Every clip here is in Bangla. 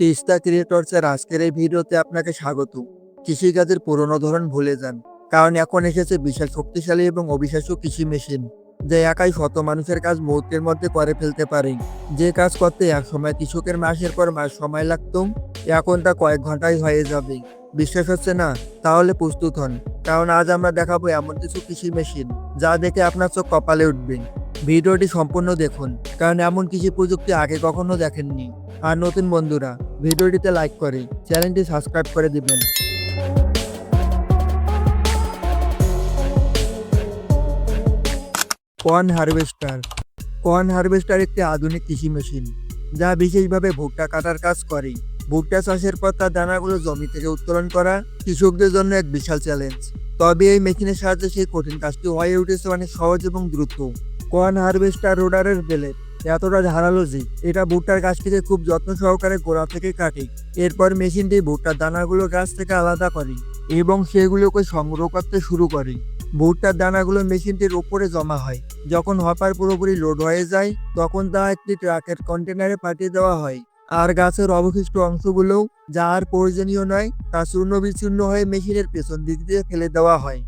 তিস্তা ক্রিয়েটর্সের আজকের এই ভিডিওতে আপনাকে স্বাগত কৃষিকাজের পুরনো ধরন ভুলে যান, কারণ এখন এসেছে বিশাল শক্তিশালী এবং অবিশ্বাস্য কৃষি মেশিন, যে একাই শত মানুষের কাজ মুহূর্তের মধ্যে করে ফেলতে পারে। যে কাজ করতে এক সময় কৃষকের মাসের পর মাস সময় লাগতো, এখন তা কয়েক ঘন্টায় হয়ে যাবে। বিশ্বাস হচ্ছে না? তাহলে প্রস্তুত হন, কারণ আজ আমরা দেখাবো এমন কিছু কৃষি মেশিন, যা দেখে আপনার চোখ কপালে উঠবে। ভিডিওটি সম্পূর্ণ দেখুন, কারণ এমন কৃষি প্রযুক্তি আগে কখনো দেখেননি। আর নতুন বন্ধুরা, ভিডিওটিতে লাইক করে, চ্যানেলটি সাবস্ক্রাইব করে দিবেন। Corn harvester. কর্ন হারভেস্টার একটি আধুনিক কৃষি মেশিন, যা বিশেষভাবে ভুট্টা কাটার কাজ করে। ভুট্টা চাষের পর তার দানাগুলো জমি থেকে উত্তোলন করা কৃষকদের জন্য এক বিশাল চ্যালেঞ্জ তবে এই মেশিনের সাহায্যে সেই কঠিন কাজটি হয়ে উঠেছে অনেক সহজ এবং দ্রুত। কর্ন হারভেস্টার রোডারের বেলে এতটা ধারালো যে এটা ভুট্টার গাছটিকে খুব যত্ন সহকারে গোড়া থেকে কাটে। এরপর মেশিনটি ভুট্টার দানাগুলো গাছ থেকে আলাদা করে এবং সেগুলোকে সংগ্রহ করতে শুরু করে। ভুট্টার দানাগুলো মেশিনটির ওপরে জমা হয়। যখন হপার পুরোপুরি লোড হয়ে যায়, তখন তা একটি ট্রাকের কন্টেনারে পাঠিয়ে দেওয়া হয়। আর গাছের অবশিষ্ট অংশগুলোও যা আর প্রয়োজনীয় নয়, তা চূর্ণ বিচূর্ণ হয়ে মেশিনের পেছন দিক দিয়ে ফেলে দেওয়া হয়।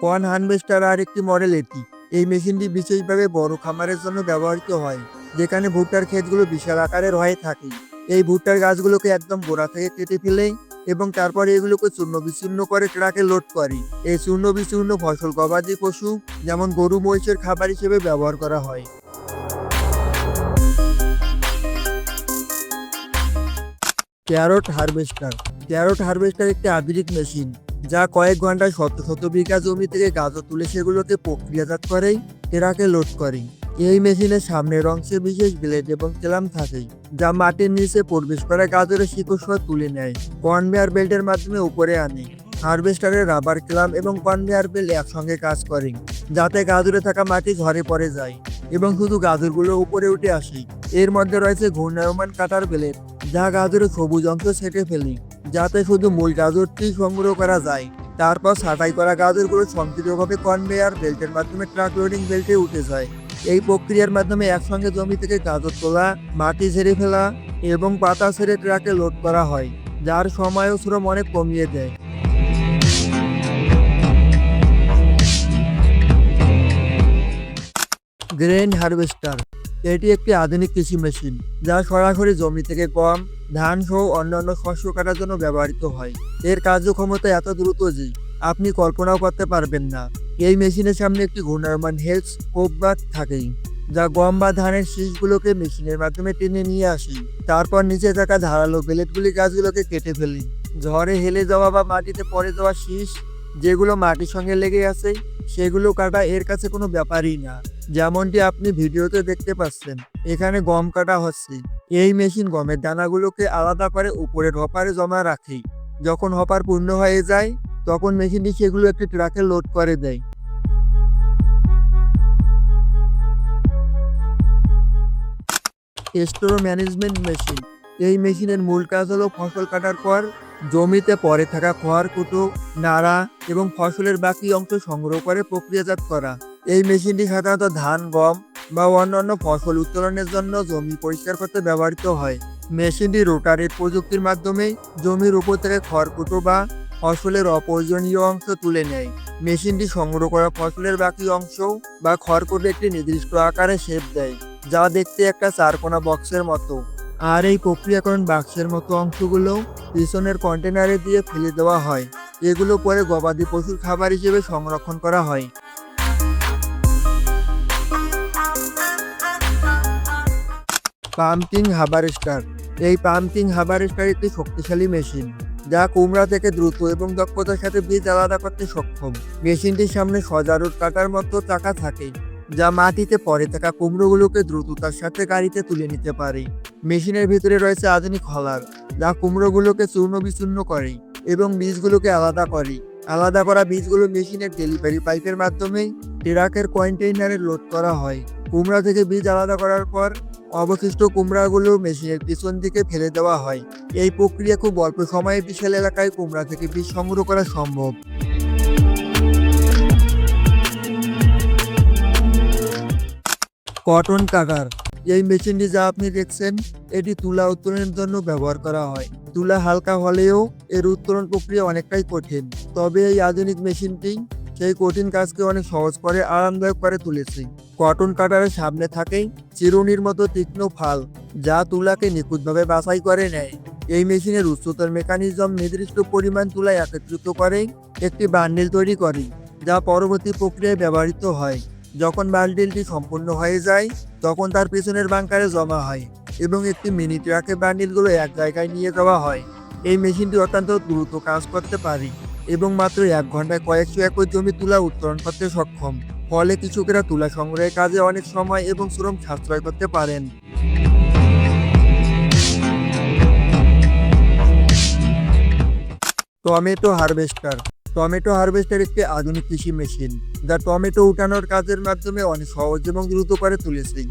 কর্ন হারভেস্টার আর একটি মডেল এটি। এই মেশিনটি বিশেষভাবে বড় খামারের জন্য ব্যবহৃত হয়, যেখানে ভুট্টার ক্ষেতগুলো বিশাল আকারের হয়ে থাকে। এই ভুট্টার গাছগুলোকে একদম গোড়া থেকে কেটে ফেলে এবং তারপরে এগুলোকে চূর্ণ বিচূর্ণ করে ট্রাকে লোড করে। এই চূর্ণ বিচূর্ণ ফসল গবাদি পশু, যেমন গরু মহিষের খাবার হিসেবে ব্যবহার করা হয়। Carrot harvester. ক্যারট হারভেস্টার একটি আধুনিক মেশিন। যা কয়েক ঘন্টায় শত শত বিঘা জমি থেকে গাজর তুলে সেগুলোকে প্রক্রিয়াজাত করে ট্রাকে লোড করে। এই মেশিনের সামনের অংশে বিশেষ ব্লেড এবং ক্লাম থাকে, যা মাটির নিচে প্রবেশ করে গাজরের শিকড় তুলে নেয়। কনভেয়ার বেল্টের মাধ্যমে উপরে আনে। হারভেস্টারের রাবার ক্লাম এবং কনভেয়ার বেল্ট একসঙ্গে কাজ করে, যাতে গাজরে থাকা মাটি ঝরে পড়ে যায় এবং শুধু গাজরগুলো উপরে উঠে আসে। এর মধ্যে রয়েছে ঘূর্ণায়মান কাটার ব্লেড যা গাজরের সবুজ অংশ ছেটে ফেলে। যাতে শুধু মূল গাজরটি সংগ্রহ করা যায়। তারপর ছাঁটাই করা গাজরগুলো সংকীর্ণভাবে কনভেয়ার বেল্টের মাধ্যমে ট্রাক লোডিং বেল্টে উঠে যায়। এই প্রক্রিয়ার মাধ্যমে একসঙ্গে জমি থেকে গাজর তোলা, মাটি ঝেড়ে ফেলা এবং পাতা ছেড়ে ট্রাকে লোড করা হয়, যার সময় ও শ্রম অনেক কমিয়ে দেয়। গ্রেন হারভেস্টার এটি একটি আধুনিক কৃষি মেশিন, যা সরাসরি জমি থেকে গম, ধান সহ অন্যান্য শস্য কাটার জন্য ব্যবহৃত হয়। এর কার্যক্ষমতা এত দ্রুত যে আপনি কল্পনাও করতে পারবেন না। এই মেশিনের সামনে একটি ঘূর্ণায়মান হেলস কোপবাত থাকেই, যা গম বা ধানের শীষগুলোকে মেশিনের মাধ্যমে টেনে নিয়ে আসে। তারপর নিচে থাকা ধারালো বেলেটগুলি গাছগুলোকে কেটে ফেলি। ঝড়ে হেলে যাওয়া বা মাটিতে পড়ে যাওয়া শীষ যেগুলো মাটির সঙ্গে লেগে আছে, সেগুলো কাটা এর কাছে কোনো ব্যাপারই না। যেমনটি আপনি ভিডিওতে দেখতে পাচ্ছেন, এখানে গম কাটা হচ্ছে। এই মেশিন গমের দানাগুলোকে আলাদা করে উপরের হপারে জমা রাখে। যখন হপার পূর্ণ হয়ে যায়, তখন মেশিনটি সেগুলো একটি ট্রাকে লোড করে দেয়। Store management machine. এই মেশিনের মূল কাজ হলো ফসল কাটার পর জমিতে পরে থাকা খড় কুটো নাড়া এবং ফসলের বাকি অংশ সংগ্রহ করে প্রক্রিয়াজাত করা। এই মেশিনটি সাধারণত ধান, গম বা অন্যান্য ফসল উত্তোলনের জন্য জমি পরিষ্কার করতে ব্যবহৃত হয়। মেশিনটি রোটারের প্রযুক্তির মাধ্যমে জমির উপর থেকে খড়কুটো বা ফসলের অপ্রয়োজনীয় অংশ তুলে নেয়। মেশিনটি সংগ্রহ করা ফসলের বাকি অংশ বা খড়কুটো একটি নির্দিষ্ট আকারে শেপ দেয়, যা দেখতে একটা চারকোনা বক্সের মতো। আর এই প্রক্রিয়াকরণ বাক্সের মতো অংশগুলো পিছনের কন্টেনারে দিয়ে ফেলে দেওয়া হয়। এগুলো পরে গবাদি পশুর খাবার হিসেবে সংরক্ষণ করা হয়। পাম্পিং হাবারেস্টার এই পাম্পিং হাবারেস্টার একটি শক্তিশালী মেশিন, যা কুমড়া থেকে দ্রুত এবং দক্ষতার সাথে বীজ আলাদা করতে সক্ষম। মেশিনটির সামনে সজারুর কাটার মতো চাকা থাকে, যা মাটিতে পড়ে থাকা কুমড়োগুলোকে দ্রুততার সাথে গাড়িতে তুলে নিতে পারে। মেশিনের ভিতরে রয়েছে আধুনিক হলার, যা কুমড়োগুলোকে চূর্ণ বিচূর্ণ করে এবং বীজগুলোকে আলাদা করে। আলাদা করা বীজগুলো মেশিনের ডেলিভারি পাইপের মাধ্যমে ট্রাকের কন্টেইনারে লোড করা হয়। কুমড়া থেকে বীজ আলাদা করার পর অবশিষ্ট কুমড়াগুলো মেশিনের পিছন দিকে ফেলে দেওয়া হয়। এই প্রক্রিয়া খুব অল্প সময়ে বিশাল এলাকায় কুমড়া থেকে বীজ সংগ্রহ করা সম্ভব। কটন কাটার এই মেশিনটি যা আপনি দেখছেন, এটি তুলা উত্তোলনের জন্য ব্যবহার করা হয়। তুলা হালকা হলেও এর উত্তোলন প্রক্রিয়া অনেকটাই কঠিন। তবে এই আধুনিক মেশিনটি সেই কঠিন কাজকে অনেক সহজ করে, আরামদায়ক করে তুলেছে। কটন কাটারের সামনে থাকে চিরুনির মতো তীক্ষ্ণ ফাল, যা তুলাকে নিখুঁতভাবে বাছাই করে নেয়। এই মেশিনের উচ্চতর মেকানিজম নির্দিষ্ট পরিমাণ তুলা একত্রিত করে একটি বান্ডিল তৈরি করে, যা পরবর্তী প্রক্রিয়ায় ব্যবহৃত হয়। যখন বান্ডিলটি সম্পূর্ণ হয়ে যায়, তখন তার পেছনের বাংকারে জমা হয় এবং একটি মিনি ট্রাকে বান্ডিলগুলো এক জায়গায় নিয়ে যাওয়া হয়। এই মেশিনটি অত্যন্ত দ্রুত কাজ করতে পারে এবং মাত্র এক ঘন্টায় কয়েকশো একর জমি তুলা উত্তোলন করতে সক্ষম। ফলে কৃষকেরা তুলা সংগ্রহের কাজে অনেক সময় এবং শ্রম সাশ্রয় করতে পারেন। Tomato harvester. টমেটো হারভেস্টার একটি আধুনিক কৃষি মেশিন। যা টমেটো উঠানোর কাজের মাধ্যমে অনেক সহজ এবং দ্রুত করে তুলেছে।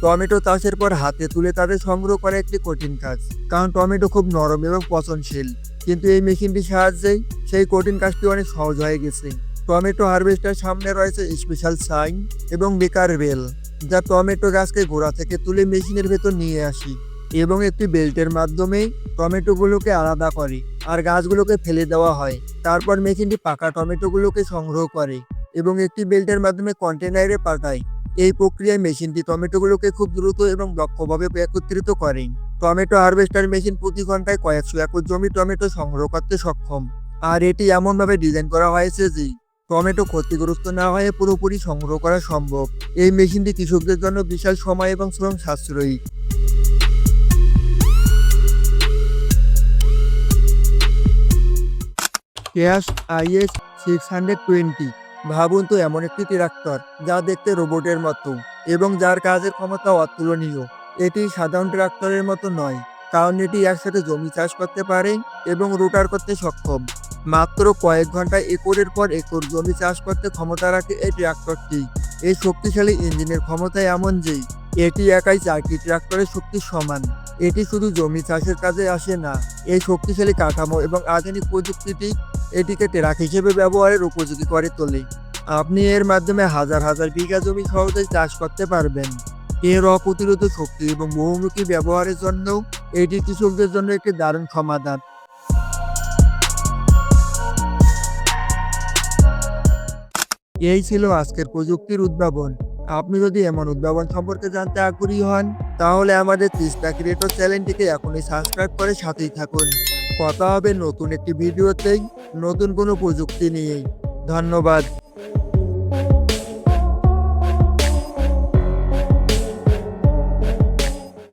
টমেটো চাষের পর হাতে তুলে তাদের সংগ্রহ করা একটি কঠিন কাজ। কারণ টমেটো খুব নরম এবং পচনশীল। কিন্তু এই মেশিনটির সাহায্যে সেই কঠিন কাজটি অনেক সহজ হয়ে গেছে। টমেটো হারভেস্টার সামনে রয়েছে স্পেশাল সাইন এবং বেকার বেল। যা টমেটো গাছকে গোড়া থেকে তুলে মেশিনের ভেতর নিয়ে আসি এবং একটি বেল্টের মাধ্যমে টমেটোগুলোকে আলাদা করে। আর গাছগুলোকে ফেলে দেওয়া হয়। তারপর মেশিনটি পাকা টমেটোগুলোকে সংগ্রহ করে। এবং একটি বেল্টের মাধ্যমে কন্টেনারে পাঠায় এই প্রক্রিয়ায় মেশিনটি টমেটোগুলোকে খুব দ্রুত এবং দক্ষভাবে একত্রিত করে। টমেটো হারভেস্টার মেশিন প্রতি ঘন্টায় কয়েকশো একর জমি টমেটো সংগ্রহ করতে সক্ষম। আর এটি এমনভাবে ডিজাইন করা হয়েছে যে, টমেটো ক্ষতিগ্রস্ত না হয়ে পুরোপুরি সংগ্রহ করা সম্ভব। এই মেশিনটি কৃষকদের জন্য বিশাল সময় এবং শ্রম সাশ্রয়ী। Cash IS six hundred twenty. ভাবুন তো এমন একটি ট্রাক্টর যা দেখতে রোবটের মতো এবং যার কাজের ক্ষমতা অতুলনীয়। এটি সাধারণ ট্রাক্টরের মতো নয়, কারণ এটি একসাথে জমি চাষ করতে পারে এবং রোটার করতে সক্ষম। মাত্র কয়েক ঘন্টায় একরের পর একর জমি চাষ করতে ক্ষমতা রাখে এই ট্রাক্টরটি। এই শক্তিশালী ইঞ্জিনের ক্ষমতা এমন যে, এটি একাই চারটি ট্রাক্টরের শক্তির সমান। এটি শুধু জমি চাষের কাজে আসে না, এই শক্তিশালী কাঠামো এবং আধুনিক প্রযুক্তিটি এটিকে ট্রাক হিসেবে ব্যবহারের উপযোগী করে তোলে। আপনি এর মাধ্যমে হাজার হাজার বিঘা জমি সহজে চাষ করতে পারবেন। এর অপ্রতিরোধ শক্তি এবং বহুমুখী ব্যবহারের জন্য এটি কৃষকদের জন্য একটি দারুণ সমাধান। এই ছিল আজকের প্রযুক্তির উদ্ভাবন। আপনি যদি এমন উদ্ভাবন সম্পর্কে জানতে আগ্রহী হন, তাহলে আমাদের তিস্তা ক্রিয়েটর চ্যানেলটিকে এখনই সাবস্ক্রাইব করে সাথেই থাকুন। কথা হবে নতুন একটি ভিডিওতেই। নতুন কোনো প্রযুক্তি নিয়েই। ধন্যবাদ।